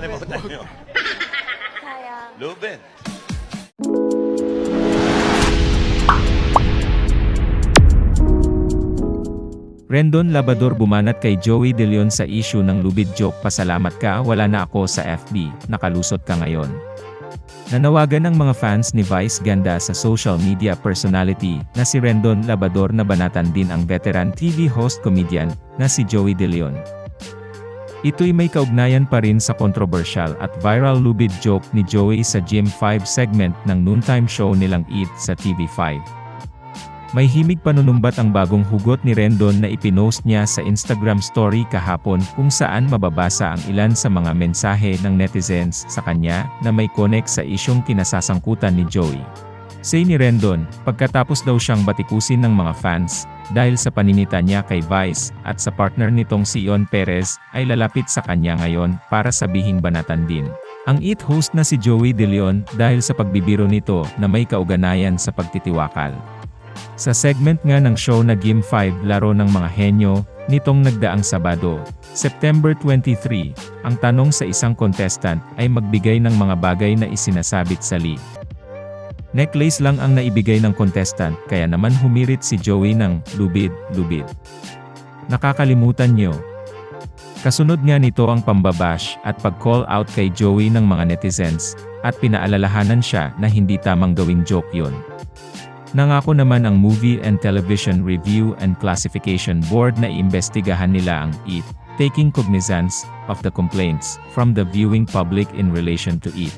Nakalimutan nyo. Sayang. Ruben. Rendon Labador bumanat kay Joey De Leon sa issue ng lubid joke pasalamat ka wala na ako sa FB, nakalusot ka ngayon. Nanawagan ng mga fans ni Vice Ganda sa social media personality na si Rendon Labador na banatan din ang veteran TV host comedian na si Joey De Leon. Ito'y may kaugnayan pa rin sa controversial at viral lubid joke ni Joey sa Gym 5 segment ng noontime show nilang Eat sa TV5. May himig panunumbat ang bagong hugot ni Rendon na ipinost niya sa Instagram story kahapon kung saan mababasa ang ilan sa mga mensahe ng netizens sa kanya na may connect sa isyong kinasasangkutan ni Joey. Say ni Rendon, pagkatapos daw siyang batikusin ng mga fans, dahil sa paninita niya kay Vice, at sa partner nitong si Ion Perez, ay lalapit sa kanya ngayon, para sabihing banatan din. Ang IT host na si Joey De Leon, dahil sa pagbibiro nito, na may kauganayan sa pagtitiwakal. Sa segment nga ng show na Game 5 Laro ng Mga Henyo, nitong nagdaang Sabado, September 23, ang tanong sa isang contestant ay magbigay ng mga bagay na isinasabit sa lead. Necklace lang ang naibigay ng contestant, kaya naman humirit si Joey ng lubid, lubid. Nakakalimutan nyo. Kasunod nga nito ang pambabash at pag-call out kay Joey ng mga netizens, at pinaalalahanan siya na hindi tamang gawing joke yon. Nangako naman ang Movie and Television Review and Classification Board na iimbestigahan nila ang IT, taking cognizance of the complaints from the viewing public in relation to it.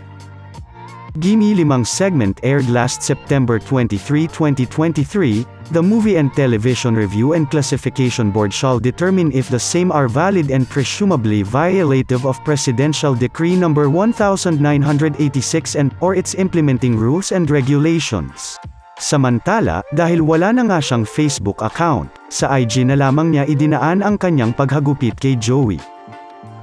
Gimme limang segment aired last September 23, 2023. The Movie and Television Review and Classification Board shall determine if the same are valid and presumably violative of Presidential Decree Number 1986 and or its implementing rules and regulations. Samantala, dahil wala na nga siyang Facebook account, sa IG na lamang niya idinaan ang kanyang paghagupit kay Joey.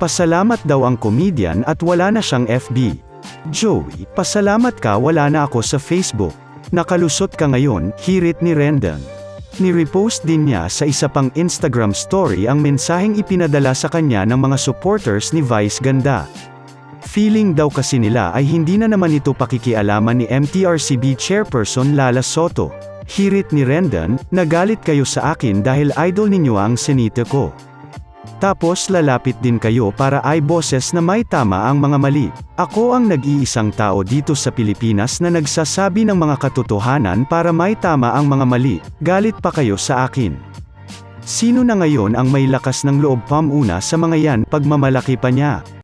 Pasalamat daw ang comedian at wala na siyang FB. Joey, pasalamat ka wala na ako sa Facebook. Nakalusot ka ngayon, hirit ni Rendon. Ni-repost din niya sa isa pang Instagram story ang mensaheng ipinadala sa kanya ng mga supporters ni Vice Ganda. Feeling daw kasi nila ay hindi na naman ito pakikialaman ni MTRCB Chairperson Lala Soto. Hirit ni Rendon, nagalit kayo sa akin dahil idol ninyo ang senite ko. Tapos lalapit din kayo para ay boses na may tama ang mga mali. Ako ang nag-iisang tao dito sa Pilipinas na nagsasabi ng mga katotohanan para may tama ang mga mali. Galit pa kayo sa akin. Sino na ngayon ang may lakas ng loob pamuna sa mga yan pagmamalaki pa niya?